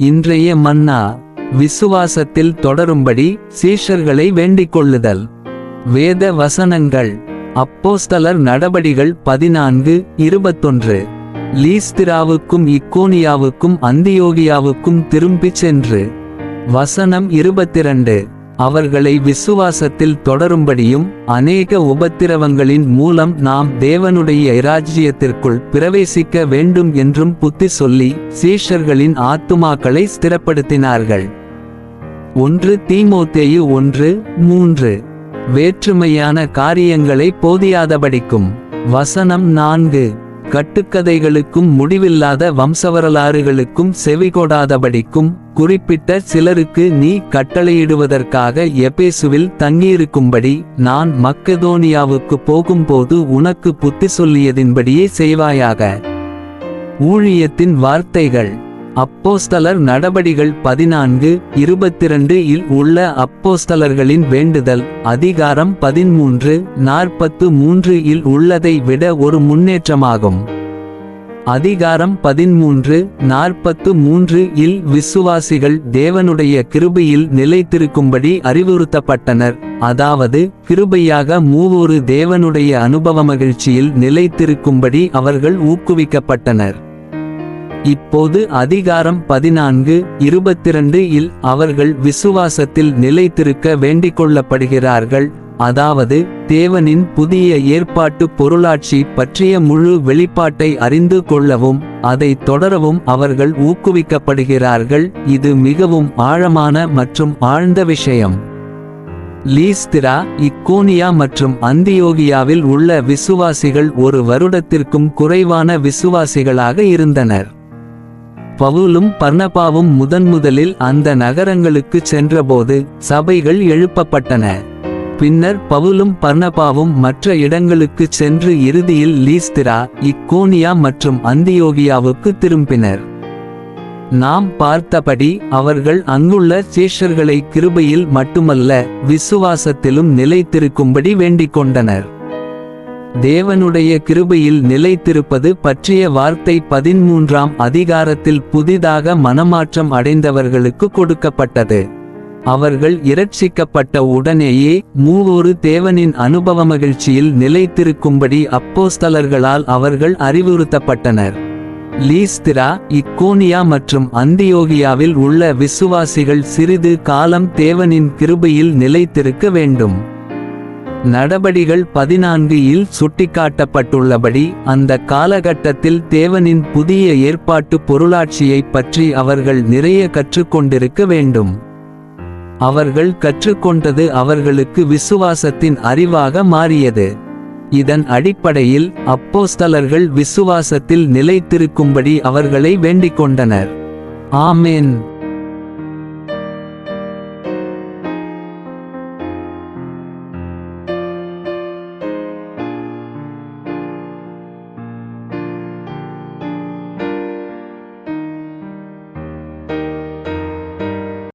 இன்றைய மன்னா விசுவாசத்தில் தொடரும்படி சீஷர்களை வேண்டிக் கொள்ளுதல் வேத வசனங்கள் அப்போஸ்தலர் நடபடிகள் பதினான்கு இருபத்தொன்று. லீஸ்திராவுக்கும் இக்கோனியாவுக்கும் அந்தியோகியாவுக்கும் திரும்பிச் சென்று. வசனம் இருபத்திரண்டு. அவர்களை விசுவாசத்தில் தொடரும்படியும் அநேக உபத்திரவங்களின் மூலம் நாம் தேவனுடைய இராஜ்யத்திற்குள் பிரவேசிக்க வேண்டும் என்றும் புத்தி சொல்லி சீஷர்களின் ஆத்துமாக்களை ஸ்திரப்படுத்தினார்கள். ஒன்று தீமோத்தேயு ஒன்று மூன்று. வேற்றுமையான காரியங்களை போதியாதபடிக்கும். வசனம் நான்கு. கட்டுக்கதைகளுக்கும் முடிவில்லாத வம்சவரலாறுகளுக்கும் செவிகொடாதபடிக்கும் குறிப்பிட்ட சிலருக்கு நீ கட்டளையிடுவதற்காக எபேசுவில் தங்கியிருக்கும்படி நான் மக்கதோனியாவுக்கு போகும்போது உனக்கு புத்தி சொல்லியதின்படியே செய்வாயாக. ஊழியத்தின் வார்த்தைகள். அப்போஸ்தலர் நடபடிகள் பதினான்கு இருபத்திரண்டு இல் உள்ள அப்போஸ்தலர்களின் வேண்டுதல் அதிகாரம் பதிமூன்று நாற்பத்து மூன்று இல் உள்ளதை விட ஒரு முன்னேற்றமாகும். அதிகாரம் பதிமூன்று நாற்பத்து மூன்று இல் விசுவாசிகள் தேவனுடைய கிருபையில் நிலைத்திருக்கும்படி அறிவுறுத்தப்பட்டனர். அதாவது கிருபையாக மூவொரு தேவனுடைய அனுபவ மகிழ்ச்சியில் நிலைத்திருக்கும்படி அவர்கள் ஊக்குவிக்கப்பட்டனர். இப்போது அதிகாரம் பதினான்கு இருபத்திரண்டு இல் அவர்கள் விசுவாசத்தில் நிலைத்திருக்க வேண்டிக் கொள்ளப்படுகிறார்கள். அதாவது தேவனின் புதிய ஏற்பாட்டு பொருளாட்சி பற்றிய முழு வெளிப்பாட்டை அறிந்து கொள்ளவும் அதை தொடரவும் அவர்கள் ஊக்குவிக்கப்படுகிறார்கள். இது மிகவும் ஆழமான மற்றும் ஆழ்ந்த விஷயம். லீஸ்திரா இக்கோனியா மற்றும் அந்தியோகியாவில் உள்ள விசுவாசிகள் ஒரு வருடத்திற்கும் குறைவான விசுவாசிகளாக இருந்தனர். பவுலும் பர்ணபாவும் முதன்முதலில் அந்த நகரங்களுக்குச் சென்றபோது சபைகள் எழுப்பப்பட்டன. பின்னர் பவுலும் பர்ணபாவும் மற்ற இடங்களுக்குச் சென்று இறுதியில் லீஸ்திரா இக்கோனியா மற்றும் அந்தியோகியாவுக்கு திரும்பினர். நாம் பார்த்தபடி அவர்கள் அங்குள்ள சீஷர்களை கிருபையில் மட்டுமல்ல விசுவாசத்திலும் நிலைத்திருக்கும்படி வேண்டிக் கொண்டனர். தேவனுடைய கிருபையில் நிலைத்திருப்பது பற்றிய வார்த்தை பதிமூன்றாம் அதிகாரத்தில் புதிதாக மனமாற்றம் அடைந்தவர்களுக்கு கொடுக்கப்பட்டது. அவர்கள் இரட்சிக்கப்பட்ட உடனேயே மூவொரு தேவனின் அனுபவ மகிழ்ச்சியில் நிலைத்திருக்கும்படி அப்போஸ்தலர்களால் அவர்கள் அறிவுறுத்தப்பட்டனர். லீஸ்திரா இக்கோனியா மற்றும் அந்தியோகியாவில் உள்ள விசுவாசிகள் சிறிது காலம் தேவனின் கிருபையில் நிலைத்திருக்க வேண்டும். நடபடிகள் பதினான்கு இல் சுட்டிக்காட்டப்பட்டுள்ளபடி அந்த காலகட்டத்தில் தேவனின் புதிய ஏற்பாட்டு பொருளாட்சியைப் பற்றி அவர்கள் நிறைய கற்றுக்கொண்டிருக்க வேண்டும். அவர்கள் கற்றுக்கொண்டது அவர்களுக்கு விசுவாசத்தின் அறிவாக மாறியது. இதன் அடிப்படையில் அப்போஸ்தலர்கள் விசுவாசத்தில் நிலைத்திருக்கும்படி அவர்களை வேண்டிக் கொண்டனர் ஆமேன்.